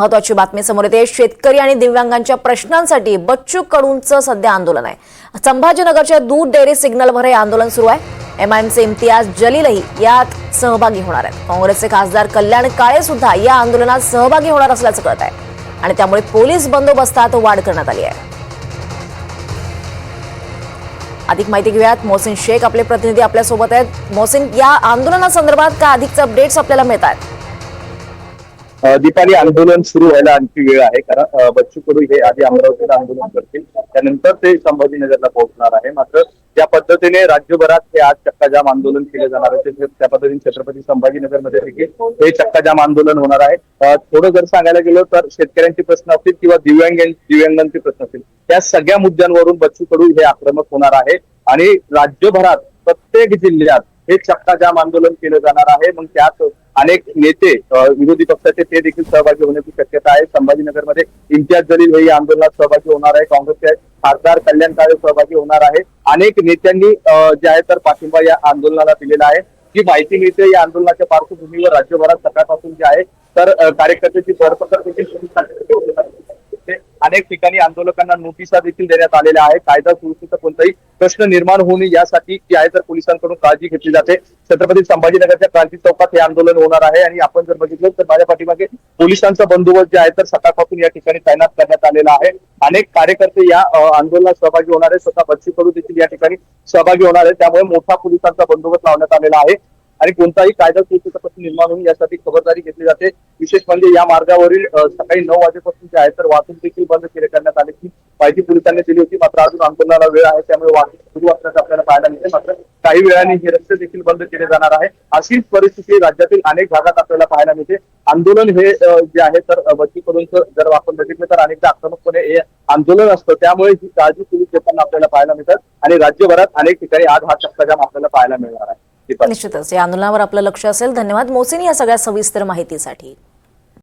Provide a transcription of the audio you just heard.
महत्वाची बातमी समोर येते. शेतकरी आणि दिव्यांगांच्या प्रश्नांसाठी बच्चू कडूंचं सध्या आंदोलन आहे. संभाजीनगरच्या दूध डेअरी सिग्नलवर हे आंदोलन सुरू आहे. एमआयएमचे इम्तियाज जलीलही यात सहभागी होणार आहेत. काँग्रेसचे खासदार कल्याण काळे सुद्धा या आंदोलनात सहभागी होणार असल्याचं कळत आहे. आणि त्यामुळे पोलीस बंदोबस्तात वाढ करण्यात आली आहे. अधिक माहिती घेऊयात. मोहसिन शेख आपले प्रतिनिधी आपल्यासोबत आहेत. मोहसिन या आंदोलनासंदर्भात काय अधिकचे अपडेट्स आपल्याला मिळत आहेत दीपाली आंदोलन सुरू व्हायला आणखी वेळ आहे कारण बच्चू कडू हे आधी अमरावतीला आंदोलन करतील. त्यानंतर ते संभाजीनगरला पोहोचणार आहे. मात्र त्या पद्धतीने राज्यभरात हे आज चक्काजाम आंदोलन केले जाणार आहे त्या पद्धतीने छत्रपती संभाजीनगरमध्ये देखील हे चक्काजाम आंदोलन होणार आहे. थोडं जर सांगायला गेलो तर शेतकऱ्यांचे प्रश्न असतील किंवा दिव्यांग दिव्यांगांचे प्रश्न असतील त्या सगळ्या मुद्द्यांवरून बच्चू कडू हे आक्रमक होणार आहे. आणि राज्यभरात प्रत्येक जिल्ह्यात हे चक्काजाम आंदोलन केलं जाणार आहे. मग त्यात अनेक नेते विरोधी पक्षाचे ते देखील सहभागी होण्याची शक्यता आहे. संभाजीनगरमध्ये इम्तियाज जलील हे या आंदोलनात सहभागी होणार आहे. काँग्रेसचे खासदार कल्याण काळे सहभागी होणार आहे. अनेक नेत्यांनी जे आहे तर पाठिंबा या आंदोलनाला दिलेला आहे. जी माहिती मिळते या आंदोलनाच्या पार्श्वभूमीवर राज्यभरात सकाळपासून जे आहे तर अ, कार्यकर्त्याची धरपकड देखील अनेक ठिकाणी आंदोलकांना नोटिसा देखील देण्यात आलेल्या आहे कायदा सुरक्षेचा कोणताही प्रश्न निर्माण होऊ नये यासाठी जी आहे तर पोलिसांकडून काळजी घेतली जाते. छत्रपती संभाजीनगरच्या क्रांती चौकात हे आंदोलन होणार आहे आणि आपण जर बघितलं तर माझ्या पाठीमागे पोलिसांचा बंदोबस्त जे आहे तर सकाळपासून या ठिकाणी तैनात करण्यात आलेला आहे. अनेक कार्यकर्ते या आंदोलनात सहभागी होणार आहे स्वतः बच्ची कडू देखील या ठिकाणी सहभागी होणार आहे त्यामुळे मोठा पोलिसांचा बंदोबस्त लावण्यात आलेला आहे. आणि कोणताही कायदा सुरक्षेचा प्रश्न निर्माण होईल यासाठी खबरदारी घेतली जाते. विशेष म्हणजे या मार्गावरील सकाळी नऊ वाजेपासून जे आहे तर वाहतूक देखील बंद केले करण्यात आली. माहिती पोलिसांनी दिली होती. मात्र अजून आंदोलनाला वेळ आहे त्यामुळे वाहतूक सुरू असल्याचं आपल्याला पाहायला मिळते. मात्र काही वेळाने हे रस्ते देखील बंद केले जाणार आहे. अशीच परिस्थिती राज्यातील अनेक भागात आपल्याला पाहायला मिळते. आंदोलन हे जे आहे तर अ, जर आपण बघितलं तर अनेकदा आक्रमकपणे हे आंदोलन असतं. त्यामुळे ही काळजी पोलीस घेताना आपल्याला पाहायला मिळतात आणि राज्यभरात अनेक ठिकाणी आज हा चक्काजाम आपल्याला पाहायला मिळणार आहे. निश्चितच. या आंदोलनावर आपलं लक्ष असेल. धन्यवाद. मोसिनी या सगळ्या सविस्तर माहितीसाठी.